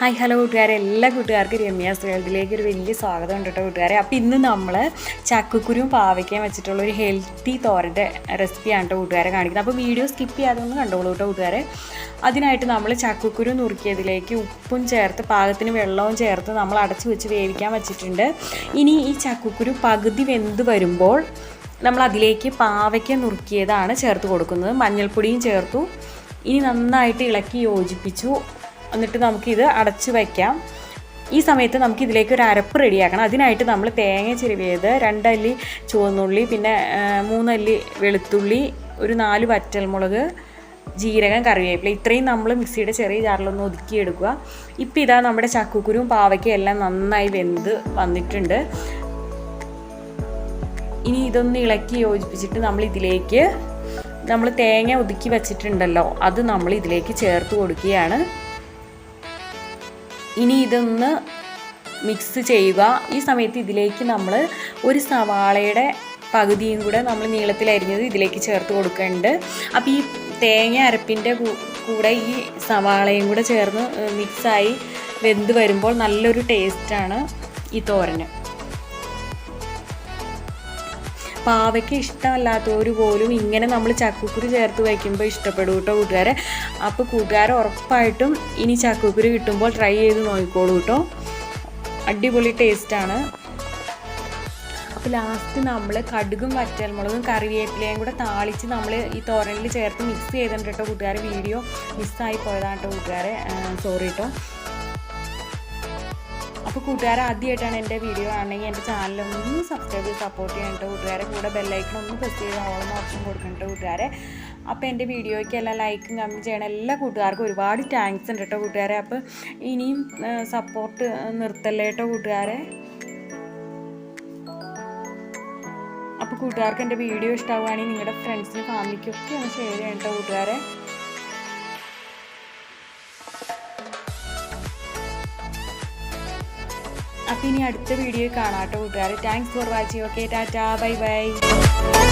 Hi hello കൂട്ടുകാരെ. എല്ലാ കൂട്ടുകാർക്കും രമ്യ വേൾഡിലേക്ക് ഒരു വലിയ സ്വാഗതം ഉണ്ട് കേട്ടോ കൂട്ടുകാരെ. അപ്പോൾ ഇന്ന് നമ്മൾ ചക്കുക്കുരും പാവയ്ക്കയും വെച്ചിട്ടുള്ള ഒരു ഹെൽത്തി തോരന്റെ റെസിപ്പിയാണ് കേട്ടോ കൂട്ടുകാരെ കാണിക്കുന്നത്. അപ്പോൾ വീഡിയോ സ്കിപ്പ് ചെയ്യാതെ ഒന്ന് കണ്ടോളൂ കേട്ടോ കൂട്ടുകാരെ. അതിനായിട്ട് നമ്മൾ ചക്കക്കുരു നുറുക്കിയതിലേക്ക് ഉപ്പും ചേർത്ത് പാകത്തിന് വെള്ളവും ചേർത്ത് നമ്മൾ അടച്ചു വെച്ച് വേവിക്കാൻ വെച്ചിട്ടുണ്ട്. ഇനി ഈ ചക്കക്കുരു പകുതി വെന്ത് വരുമ്പോൾ നമ്മൾ അതിലേക്ക് പാവയ്ക്ക നുറുക്കിയതാണ് ചേർത്ത് കൊടുക്കുന്നത്. മഞ്ഞൾപ്പൊടിയും ചേർത്തു. ഇനി നന്നായിട്ട് ഇളക്കി യോജിപ്പിച്ചു. എന്നിട്ട് നമുക്കിത് അടച്ച് വയ്ക്കാം. ഈ സമയത്ത് നമുക്ക് ഇതിലേക്ക് ഒരു അരപ്പ് റെഡിയാക്കണം. അതിനായിട്ട് നമ്മൾ തേങ്ങ ചിരവിയത് രണ്ടല്ലി ചുവന്നുള്ളി പിന്നെ മൂന്നല്ലി വെളുത്തുള്ളി ഒരു നാല് വറ്റൽമുളക് ജീരകം കറിവേപ്പില. ഇത്രയും നമ്മൾ മിക്സിയുടെ ചെറിയ ജാറിലൊന്ന് ഒതുക്കിയെടുക്കുക ഇപ്പം ഇതാ നമ്മുടെ ചക്കുക്കുരും പാവയ്ക്കും എല്ലാം നന്നായി വെന്ത് വന്നിട്ടുണ്ട്. ഇനി ഇതൊന്ന് ഇളക്കി യോജിപ്പിച്ചിട്ട് നമ്മൾ ഇതിലേക്ക് നമ്മൾ തേങ്ങ ഒതുക്കി വച്ചിട്ടുണ്ടല്ലോ അത് നമ്മൾ ഇതിലേക്ക് ചേർത്ത് കൊടുക്കുകയാണ്. ഇനി ഇതൊന്ന് മിക്സ് ചെയ്യുക. ഈ സമയത്ത് ഇതിലേക്ക് നമ്മൾ ഒരു സവാളയുടെ പകുതിയും കൂടെ നമ്മൾ നീളത്തിലരിഞ്ഞത് ഇതിലേക്ക് ചേർത്ത് കൊടുക്കുന്നുണ്ട് അപ്പോൾ ഈ തേങ്ങ അരപ്പിന്റെ കൂടെ ഈ സവാളയും കൂടെ ചേർന്ന് മിക്സായി വെന്ത് വരുമ്പോൾ നല്ലൊരു ടേസ്റ്റാണ് ഈ തോരന്. പാവയ്ക്ക് ഇഷ്ടമല്ലാത്തവർ പോലും ഇങ്ങനെ നമ്മൾ ചക്കക്കുരു ചേർത്ത് വയ്ക്കുമ്പോൾ ഇഷ്ടപ്പെടും കേട്ടോ കൂട്ടുകാരെ. അപ്പോൾ കൂട്ടുകാരെ ഉറപ്പായിട്ടും ഇനി ചക്കക്കുരു കിട്ടുമ്പോൾ ട്രൈ ചെയ്ത് നോക്കിക്കോളൂ കേട്ടോ. അടിപൊളി ടേസ്റ്റാണ് അപ്പോൾ ലാസ്റ്റ് നമ്മൾ കടുകും വറ്റൽമുളകും കറിവേപ്പിലയും കൂടെ താളിച്ച് നമ്മൾ ഈ തോരനിൽ ചേർത്ത് മിക്സ് ചെയ്തിട്ടുണ്ട് കേട്ടോ കൂട്ടുകാരെ. വീഡിയോ മിസ്സായി പോയതാണ് കേട്ടോ കൂട്ടുകാരെ. സോറി കേട്ടോ. അപ്പോൾ കൂട്ടുകാർ ആദ്യമായിട്ടാണ് എന്റെ വീഡിയോ ആണെങ്കിൽ എന്റെ ചാനലൊന്ന് സബ്സ്ക്രൈബ് ചെയ്ത് സപ്പോർട്ട് ചെയ്യണ്ട കേട്ടോ കൂട്ടുകാരെ കൂടെ ബെല്ലൈക്കൺ ഒന്ന് പ്രസ് ചെയ്ത് ഓളം ഓപ്ഷൻ കൊടുക്കണം കേട്ടോ കൂട്ടുകാരെ. അപ്പോൾ എന്റെ വീഡിയോയ്ക്ക് എല്ലാം ലൈക്കും കമന്റ് ചെയ്യണം. എല്ലാ കൂട്ടുകാർക്കും ഒരുപാട് താങ്ക്സ് ഉണ്ട് കേട്ടോ കൂട്ടുകാരെ. അപ്പോൾ ഇനിയും സപ്പോർട്ട് നിർത്തല്ലേ കേട്ടോ കൂട്ടുകാരെ? അപ്പോൾ കൂട്ടുകാർക്ക് എന്റെ വീഡിയോ ഇഷ്ടമാവുകയാണെങ്കിൽ നിങ്ങളുടെ ഫ്രണ്ട്സിനും ഫാമിലിക്കും ഒക്കെ ഒന്ന് ഷെയർ ചെയ്യണം കേട്ടോ കൂട്ടുകാരെ. അപ്പോൾ ഇനി അടുത്ത വീഡിയോ കാണാം കേട്ടോ കൂട്ടുകാർ thanks for watching okay tata. Bye bye